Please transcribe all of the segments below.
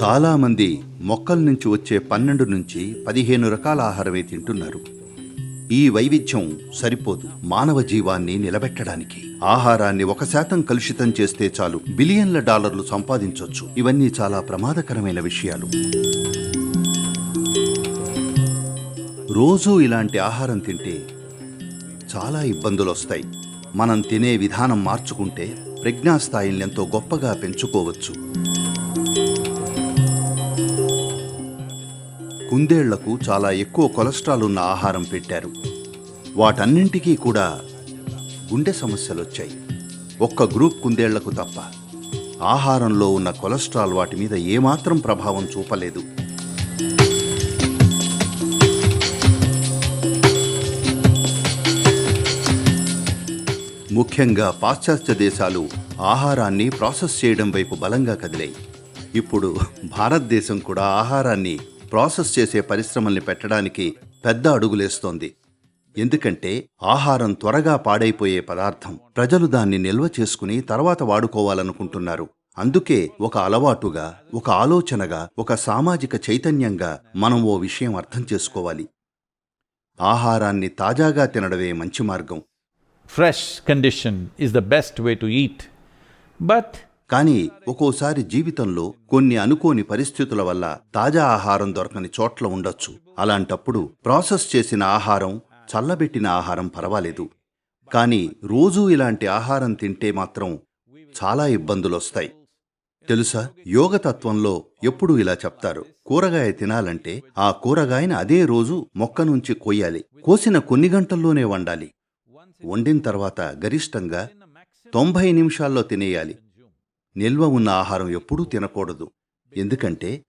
చాలామంది మొక్కల నుంచి వచ్చే పన్నెండు నుంచి పదిహేను రకాల ఆహారమే తింటున్నారు. ఈ వైవిధ్యం సరిపోదు మానవ జీవాన్ని నిలబెట్టడానికి. ఆహారాన్ని ఒక శాతం కలుషితం చేస్తే చాలు బిలియన్ల డాలర్లు సంపాదించవచ్చు ఇవన్నీ చాలా ప్రమాదకరమైన విషయాలు. రోజూ ఇలాంటి ఆహారం తింటే చాలా ఇబ్బందులు వస్తాయి మనం తినే విధానం మార్చుకుంటే ప్రజ్ఞాస్థాయిని ఎంతో గొప్పగా పెంచుకోవచ్చు. కుందేళ్ళకు చాలా ఎక్కువ కొలెస్ట్రాల్ ఉన్న ఆహారం పెట్టారు. వాటన్నింటికీ కూడా గుండె సమస్యలు వచ్చాయి ఒక్క గ్రూప్ కుందేళ్ళకు తప్ప. ఆహారంలో ఉన్న కొలెస్ట్రాల్ వాటి మీద ఏమాత్రం ప్రభావం చూపలేదు. ముఖ్యంగా పాశ్చాత్య దేశాలు ఆహారాన్ని ప్రాసెస్ చేయడం వైపు బలంగా కదిలాయి. ఇప్పుడు భారతదేశం కూడా ఆహారాన్ని ప్రాసెస్ చేసే పరిశ్రమల్ని పెట్టడానికి పెద్ద అడుగులేస్తోంది. ఎందుకంటే ఆహారం త్వరగా పాడైపోయే పదార్థం ప్రజలు దాన్ని నిల్వ చేసుకుని తర్వాత వాడుకోవాలనుకుంటున్నారు. అందుకే ఒక అలవాటుగా ఒక ఆలోచనగా ఒక సామాజిక చైతన్యంగా మనం ఓ విషయం అర్థం చేసుకోవాలి. ఆహారాన్ని తాజాగా తినడమే మంచి మార్గం. Fresh condition is the best way to eat but కానీ ఒక్కోసారి జీవితంలో కొన్ని అనుకోని పరిస్థితుల వల్ల తాజా ఆహారం దొరకని చోట్ల ఉండొచ్చు. అలాంటప్పుడు ప్రాసెస్ చేసిన ఆహారం చల్లబెట్టిన ఆహారం పర్వాలేదు. కానీ రోజూ ఇలాంటి ఆహారం తింటే మాత్రం చాలా ఇబ్బందులొస్తాయి. తెలుసా? యోగతత్వంలో ఎప్పుడూ ఇలా చెప్తారు. కూరగాయ తినాలంటే ఆ కూరగాయని అదే రోజు మొక్క నుంచి కొయ్యాలి. కోసిన కొన్ని గంటల్లోనే వండాలి. వండిన తర్వాత గరిష్టంగా తొంభై నిమిషాల్లో తినేయాలి. నిల్వ ఉన్న ఆహారం ఎప్పుడూ తినకూడదు. ఎందుకంటే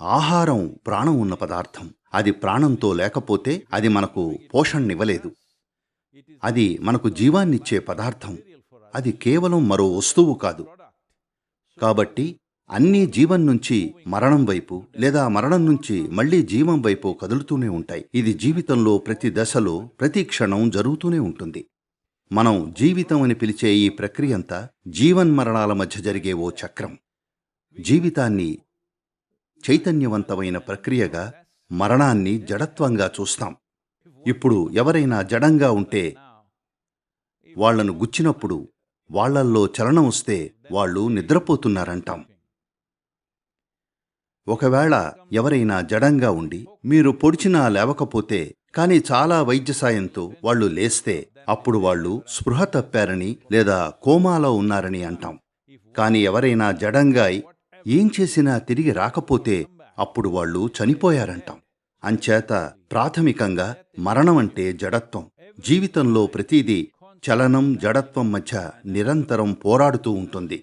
ఆహారం ప్రాణం ఉన్న పదార్థం. అది ప్రాణంతో లేకపోతే అది మనకు పోషణనివ్వలేదు. అది మనకు జీవాన్నిచ్చే పదార్థం. అది కేవలం మరో వస్తువు కాదు. కాబట్టి అన్నీ జీవం నుంచి మరణం వైపు లేదా మరణం నుంచి మళ్ళీ జీవం వైపు కదులుతూనే ఉంటాయి. ఇది జీవితంలో ప్రతి దశలో ప్రతి క్షణం జరుగుతూనే ఉంటుంది. మనం జీవితం అని పిలిచే ఈ ప్రక్రియ అంతా జీవన్మరణాల మధ్య జరిగే ఓ చక్రం. జీవితాన్ని చైతన్యవంతమైన ప్రక్రియగా మరణాన్ని జడత్వంగా చూస్తాం. ఇప్పుడు ఎవరైనా జడంగా ఉంటే వాళ్ళను గుచ్చినప్పుడు వాళ్ళల్లో చలనం వస్తే వాళ్ళు నిద్రపోతున్నారంటాం. ఒకవేళ ఎవరైనా జడంగా ఉండి మీరు పొడిచినా లేవకపోతే కానీ చాలా వైద్య సాయంతో వాళ్ళు లేస్తే అప్పుడు వాళ్ళు స్పృహ తప్పారని లేదా కోమాలో ఉన్నారని అంటాం. కానీ ఎవరైనా జడంగా అయి ఏం చేసినా తిరిగి రాకపోతే అప్పుడు వాళ్ళు చనిపోయారంటాం. అంచేత ప్రాథమికంగా మరణం అంటే జడత్వం. జీవితంలో ప్రతిదీ చలనం జడత్వం మధ్య నిరంతరం పోరాడుతూ ఉంటుంది.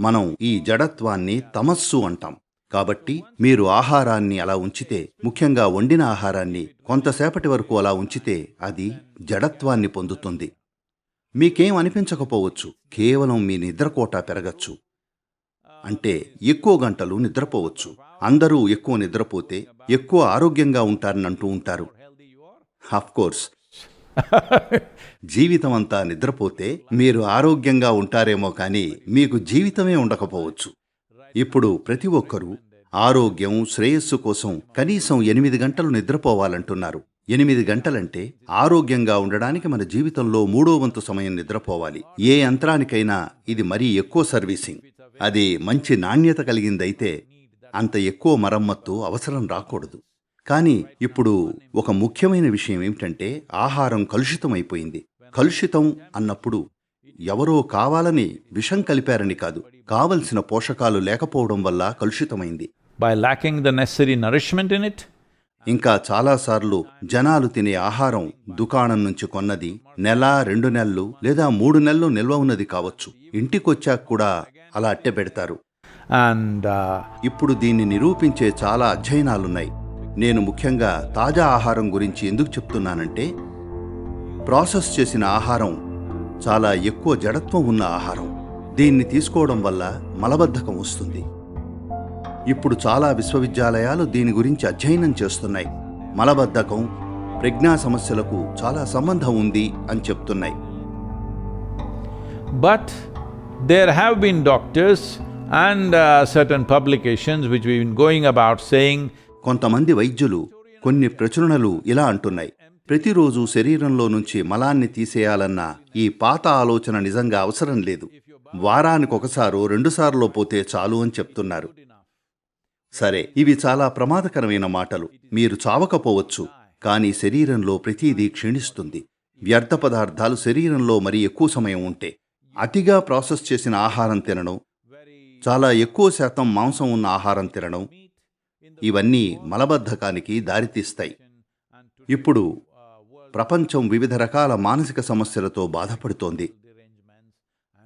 మనం ఈ జడత్వాన్ని తమస్సు అంటాం. కాబట్టి మీరు ఆహారాన్ని అలా ఉంచితే ముఖ్యంగా వండిన ఆహారాన్ని కొంతసేపటి వరకు అలా ఉంచితే అది జడత్వాన్ని పొందుతుంది. మీకేం అనిపించకపోవచ్చు కేవలం మీ నిద్రకోట పెరగచ్చు. అంటే ఎక్కువ గంటలు నిద్రపోవచ్చు. అందరూ ఎక్కువ నిద్రపోతే ఎక్కువ ఆరోగ్యంగా ఉంటారని అంటూ ఉంటారు. కోర్స్ జీవితం అంతా నిద్రపోతే మీరు ఆరోగ్యంగా ఉంటారేమో కానీ మీకు జీవితమే ఉండకపోవచ్చు. ఇప్పుడు ప్రతి ఒక్కరూ ఆరోగ్యం శ్రేయస్సు కోసం కనీసం ఎనిమిది గంటలు నిద్రపోవాలంటున్నారు. ఎనిమిది గంటలంటే ఆరోగ్యంగా ఉండడానికి మన జీవితంలో మూడో వంతు సమయం నిద్రపోవాలి. ఏ యంత్రానికైనా ఇది మరీ ఎక్కువ సర్వీసింగ్. అది మంచి నాణ్యత కలిగిందైతే అంత ఎక్కువ మరమ్మత్తు అవసరం రాకూడదు. కానీ ఇప్పుడు ఒక ముఖ్యమైన విషయం ఏమిటంటే ఆహారం కలుషితమైపోయింది. కలుషితం అన్నప్పుడు ఎవరో కావాలని విషం కలిపారని కాదు. కావలసిన పోషకాలు లేకపోవడం వల్ల కలుషితమైంది. By lacking the necessary nourishment in it, ఇంకా చాలాసార్లు జనాలు తినే ఆహారం దుకాణం నుంచి కొన్నది నెల రెండు నెలలు లేదా మూడు నెలలు నిల్వ ఉన్నది కావచ్చు. ఇంటికొచ్చాక కూడా అలా అట్టె పెడతారు. and uh, ఇప్పుడు దీన్ని నిరూపించే చాలా అధ్యయనాలున్నాయి. నేను ముఖ్యంగా తాజా ఆహారం గురించి ఎందుకు చెప్తున్నానంటే ప్రాసెస్ చేసిన ఆహారం చాలా ఎక్కువ జడత్వం ఉన్న ఆహారం. దీన్ని తీసుకోవడం వల్ల మలబద్ధకం వస్తుంది. ఇప్పుడు చాలా విశ్వవిద్యాలయాలు దీని గురించి అధ్యయనం చేస్తున్నాయి. మలబద్ధకం ప్రజ్ఞా సమస్యలకు చాలా సంబంధం ఉంది అని చెప్తున్నాయి. Have been doctors And uh, certain publications which we've been going about saying కొంతమంది వైద్యులు కొన్ని ప్రచురణలు ఇలా అంటున్నాయి. ప్రతిరోజు శరీరంలో నుంచి మలాన్ని తీసేయాలన్న ఈ పాత ఆలోచన నిజంగా అవసరం లేదు. వారానికి ఒకసారో రెండుసార్లు పోతే చాలు అని చెప్తున్నారు. సరే ఇవి చాలా ప్రమాదకరమైన మాటలు. మీరు చావకపోవచ్చు కానీ శరీరంలో ప్రతిదీ క్షీణిస్తుంది. వ్యర్థ పదార్థాలు శరీరంలో మరి ఎక్కువ సమయం ఉంటే. అతిగా ప్రాసెస్ చేసిన ఆహారం తినడం చాలా ఎక్కువ శాతం మాంసం ఉన్న ఆహారం తినడం ఇవన్నీ మలబద్ధకానికి దారితీస్తాయి. ఇప్పుడు ప్రపంచం వివిధ రకాల మానసిక సమస్యలతో బాధపడుతోంది.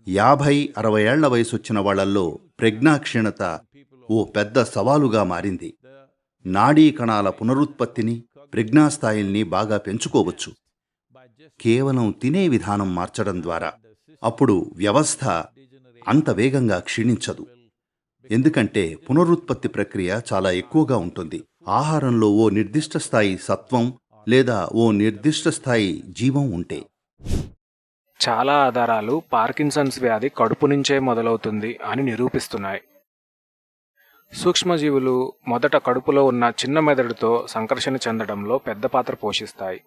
యాభై అరవై ఏళ్ళ వయసొచ్చిన వాళ్ళల్లో ప్రజ్ఞాక్షీణత ఓ పెద్ద సవాలుగా మారింది. నాడీ కణాల పునరుత్పత్తిని ప్రజ్ఞాస్థాయిల్ని బాగా పెంచుకోవచ్చు. కేవలం తినే విధానం మార్చడం ద్వారా. అప్పుడు వ్యవస్థ అంత వేగంగా క్షీణించదు. ఎందుకంటే పునరుత్పత్తి ప్రక్రియ చాలా ఎక్కువగా ఉంటుంది. ఆహారంలో ఓ నిర్దిష్ట స్థాయి సత్వం లేదా ఓ నిర్దిష్ట స్థాయి జీవం ఉంటే. చాలా ఆధారాలు పార్కిన్సన్స్ వ్యాధి కడుపు నుంచే మొదలవుతుంది అని నిరూపిస్తున్నాయి. సూక్ష్మజీవులు మొదట కడుపులో ఉన్న చిన్న మెదడుతో సంకర్షణ చెందడంలో పెద్ద పాత్ర పోషిస్తాయి.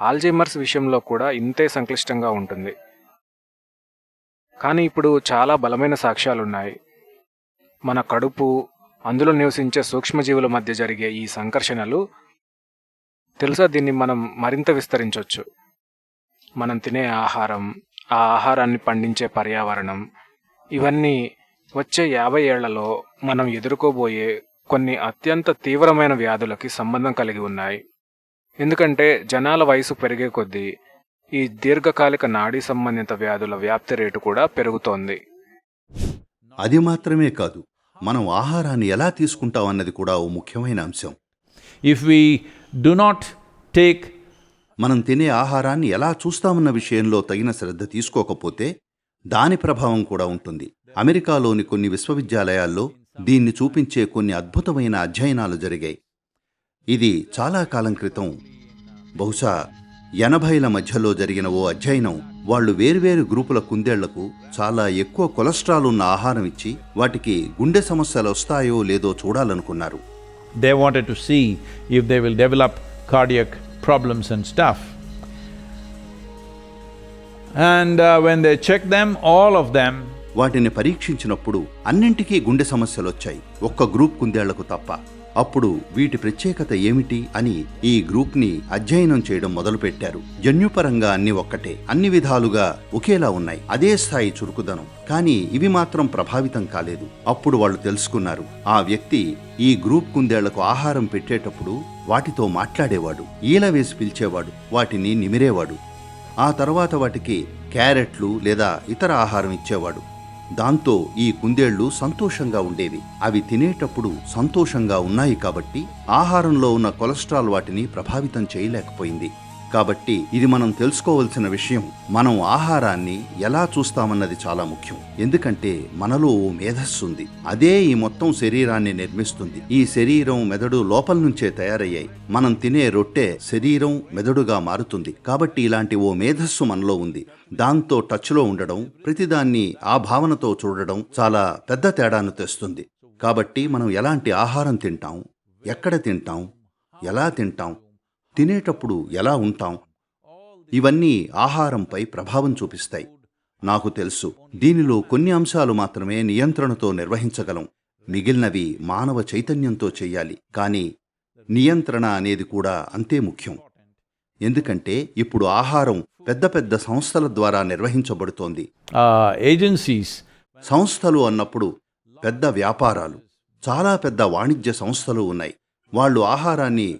ఆల్జీమర్స్ విషయంలో కూడా ఇంతే సంక్లిష్టంగా ఉంటుంది. కానీ ఇప్పుడు చాలా బలమైన సాక్ష్యాలున్నాయి. మన కడుపు అందులో నివసించే సూక్ష్మజీవుల మధ్య జరిగే ఈ సంకర్షణలు తెలుసా? దీన్ని మనం మరింత విస్తరించవచ్చు మనం తినే ఆహారం ఆ ఆహారాన్ని పండించే పర్యావరణం ఇవన్నీ వచ్చే యాభై ఏళ్ళలో మనం ఎదుర్కోబోయే కొన్ని అత్యంత తీవ్రమైన వ్యాధులకి సంబంధం కలిగి ఉన్నాయి. ఎందుకంటే జనాల వయసు పెరిగే కొద్దీ ఈ దీర్ఘకాలిక నాడీ సంబంధిత వ్యాధుల వ్యాప్తి రేటు కూడా పెరుగుతోంది. అది మాత్రమే కాదు మనం ఆహారాన్ని ఎలా తీసుకుంటాం అన్నది కూడా ఓ ముఖ్యమైన అంశం. If we do not take మనం తినే ఆహారాన్ని ఎలా చూస్తామన్న విషయంలో తగిన శ్రద్ధ తీసుకోకపోతే దాని ప్రభావం కూడా ఉంటుంది. అమెరికాలోని కొన్ని విశ్వవిద్యాలయాల్లో దీన్ని చూపించే కొన్ని అద్భుతమైన అధ్యయనాలు జరిగాయి. ఇది చాలా కాలం క్రితం బహుశా ఎనభైల మధ్యలో జరిగిన ఓ అధ్యయనం వాళ్ళు వేర్వేరు గ్రూపుల కుందేళ్ళకు చాలా ఎక్కువ కొలెస్ట్రాల్ ఉన్న ఆహారం ఇచ్చి వాటికి గుండె సమస్యలు వస్తాయో లేదో చూడాలనుకున్నారు. Wanted to see if they will develop cardiac problems and stuff. And uh, when they checked them, all of them, వాటిని పరీక్షించినప్పుడు అన్నింటికీ గుండె సమస్యలొచ్చాయి. ఒక్క గ్రూప్ కుందేళ్ళకు తప్ప. అప్పుడు వీటి ప్రత్యేకత ఏమిటి అని ఈ గ్రూప్ని అధ్యయనం చేయడం మొదలుపెట్టారు. జన్యుపరంగా అన్ని ఒక్కటే అన్ని విధాలుగా ఒకేలా ఉన్నాయి. అదే స్థాయి చురుకుదనం. కానీ ఇవి మాత్రం ప్రభావితం కాలేదు. అప్పుడు వాళ్ళు తెలుసుకున్నారు. ఆ వ్యక్తి ఈ గ్రూప్ కుందేళ్ళకు ఆహారం పెట్టేటప్పుడు వాటితో మాట్లాడేవాడు. ఈల వేసి పిలిచేవాడు. వాటిని నిమిరేవాడు. ఆ తర్వాత వాటికి క్యారెట్లు లేదా ఇతర ఆహారం ఇచ్చేవాడు. దాంతో ఈ కుందేళ్ళు సంతోషంగా ఉండేవి. అవి తినేటప్పుడు సంతోషంగా ఉన్నాయి కాబట్టి ఆహారంలో ఉన్న కొలెస్ట్రాల్ వాటిని ప్రభావితం చేయలేకపోయింది. కాబట్టి ఇది మనం తెలుసుకోవలసిన విషయం. మనం ఆహారాన్ని ఎలా చూస్తామన్నది చాలా ముఖ్యం. ఎందుకంటే మనలో ఓ మేధస్సు ఉంది. అదే ఈ మొత్తం శరీరాన్ని నిర్మిస్తుంది. ఈ శరీరం మెదడు లోపల నుంచే తయారయ్యాయి. మనం తినే రొట్టె శరీరం మెదడుగా మారుతుంది. కాబట్టి ఇలాంటి ఓ మేధస్సు మనలో ఉంది. దాంతో టచ్లో ఉండడం ప్రతిదాన్ని ఆ భావనతో చూడడం చాలా పెద్ద తేడాను తెస్తుంది. కాబట్టి మనం ఎలాంటి ఆహారం తింటాం? ఎక్కడ తింటాం? ఎలా తింటాం? తినేటప్పుడు ఎలా ఉంటాం? ఇవన్నీ ఆహారంపై ప్రభావం చూపిస్తాయి. నాకు తెలుసు దీనిలో కొన్ని అంశాలు మాత్రమే నియంత్రణతో నిర్వహించగలం. మిగిలినవి మానవ చైతన్యంతో చెయ్యాలి కానీ నియంత్రణ అనేది కూడా అంతే ముఖ్యం. ఎందుకంటే ఇప్పుడు ఆహారం పెద్ద పెద్ద సంస్థల ద్వారా నిర్వహించబడుతోంది. agencies, సంస్థలు అన్నప్పుడు పెద్ద వ్యాపారాలు చాలా పెద్ద వాణిజ్య సంస్థలు ఉన్నాయి. వాళ్ళు ఆహారాన్ని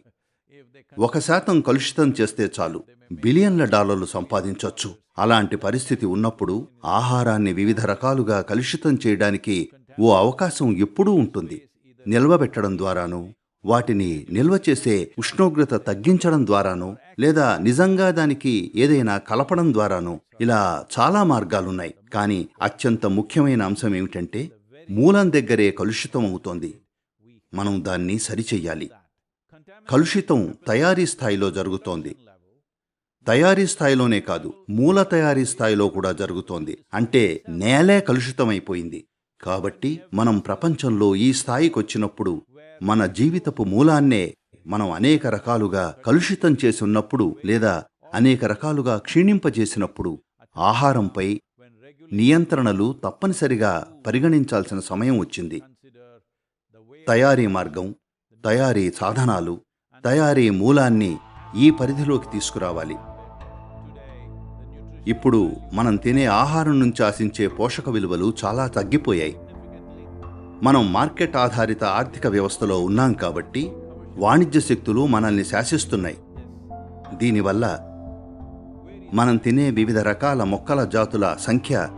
ఒక శాతం కలుషితం చేస్తే చాలు. బిలియన్ల డాలర్లు సంపాదించవచ్చు అలాంటి పరిస్థితి ఉన్నప్పుడు ఆహారాన్ని వివిధ రకాలుగా కలుషితం చేయడానికి ఓ అవకాశం ఎప్పుడూ ఉంటుంది. నిల్వబెట్టడం ద్వారాను వాటిని నిల్వ చేసే ఉష్ణోగ్రత తగ్గించడం ద్వారానో లేదా నిజంగా దానికి ఏదైనా కలపడం ద్వారానో ఇలా చాలా మార్గాలున్నాయి. కానీ అత్యంత ముఖ్యమైన అంశం ఏమిటంటే మూలం దగ్గరే కలుషితం అవుతోంది మనం దాన్ని సరిచెయ్యాలి. కలుషితం తయారీ స్థాయిలో జరుగుతోంది. తయారీ స్థాయిలోనే కాదు మూల తయారీ స్థాయిలో కూడా జరుగుతోంది. అంటే నేలే కలుషితమైపోయింది. కాబట్టి మనం ప్రపంచంలో ఈ స్థాయికి వచ్చినప్పుడు మన జీవితపు మూలాన్నే మనం అనేక రకాలుగా కలుషితం చేసి ఉన్నప్పుడు లేదా అనేక రకాలుగా క్షీణింపజేసినప్పుడు ఆహారంపై నియంత్రణలు తప్పనిసరిగా పరిగణించాల్సిన సమయం వచ్చింది. తయారీ మార్గం తయారీ సాధనాలు తయారీ మూలాన్ని ఈ పరిధిలోకి తీసుకురావాలి. ఇప్పుడు మనం తినే ఆహారం నుంచి ఆశించే పోషక విలువలు చాలా తగ్గిపోయాయి. మనం మార్కెట్ ఆధారిత ఆర్థిక వ్యవస్థలో ఉన్నాం కాబట్టి వాణిజ్య శక్తులు మనల్ని శాసిస్తున్నాయి. దీనివల్ల మనం తినే వివిధ రకాల మొక్కల జాతుల సంఖ్య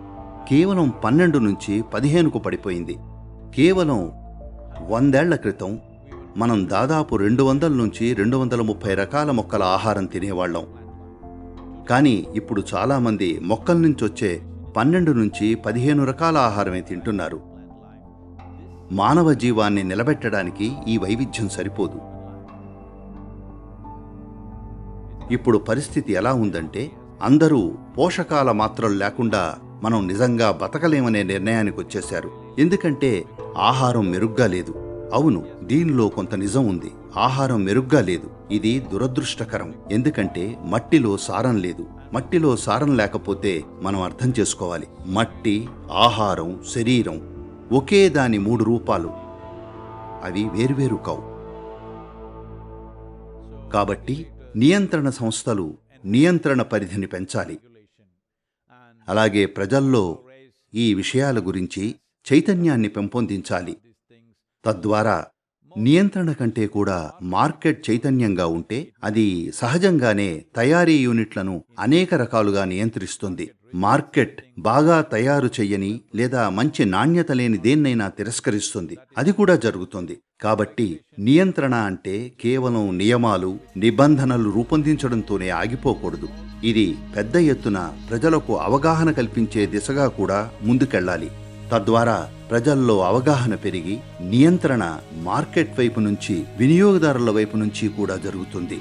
కేవలం పన్నెండు నుంచి పదిహేనుకు పడిపోయింది. కేవలం వందేళ్ళ క్రితం మనం దాదాపు రెండు వందల నుంచి రెండు వందల ముప్పై రకాల మొక్కల ఆహారం తినేవాళ్ళం. కానీ ఇప్పుడు చాలామంది మొక్కల నుంచి వచ్చే పన్నెండు నుంచి పదిహేను రకాల ఆహారమే తింటున్నారు. మానవ జీవాన్ని నిలబెట్టడానికి ఈ వైవిధ్యం సరిపోదు. ఇప్పుడు పరిస్థితి ఎలా ఉందంటే అందరూ పోషకాల మాత్రలు లేకుండా మనం నిజంగా బతకలేమనే నిర్ణయానికి వచ్చేశారు. ఎందుకంటే ఆహారం మెరుగ్గా లేదు. అవును దీనిలో కొంత నిజం ఉంది. ఆహారం మెరుగ్గా లేదు. ఇది దురదృష్టకరం. ఎందుకంటే మట్టిలో సారం లేదు. మట్టిలో సారం లేకపోతే మనం అర్థం చేసుకోవాలి. మట్టి ఆహారం శరీరం ఒకే దాని మూడు రూపాలు. అవి వేరువేరు కావు. కాబట్టి నియంత్రణ సంస్థలు నియంత్రణ పరిధిని పెంచాలి. అలాగే ప్రజల్లో ఈ విషయాల గురించి చైతన్యాన్ని పెంపొందించాలి. తద్వారా నియంత్రణ కంటే కూడా మార్కెట్ చైతన్యంగా ఉంటే అది సహజంగానే తయారీ యూనిట్లను అనేక రకాలుగా నియంత్రిస్తుంది. మార్కెట్ బాగా తయారు చెయ్యని లేదా మంచి నాణ్యత లేని దేన్నైనా తిరస్కరిస్తుంది. అది కూడా జరుగుతుంది. కాబట్టి నియంత్రణ అంటే కేవలం నియమాలు నిబంధనలు రూపొందించడంతోనే ఆగిపోకూడదు. ఇది పెద్ద ఎత్తున ప్రజలకు అవగాహన కల్పించే దిశగా కూడా ముందుకెళ్ళాలి. తద్వారా ప్రజల్లో అవగాహన పెరిగి నియంత్రణ మార్కెట్ వైపు నుంచి వినియోగదారుల వైపు నుంచి కూడా జరుగుతుంది.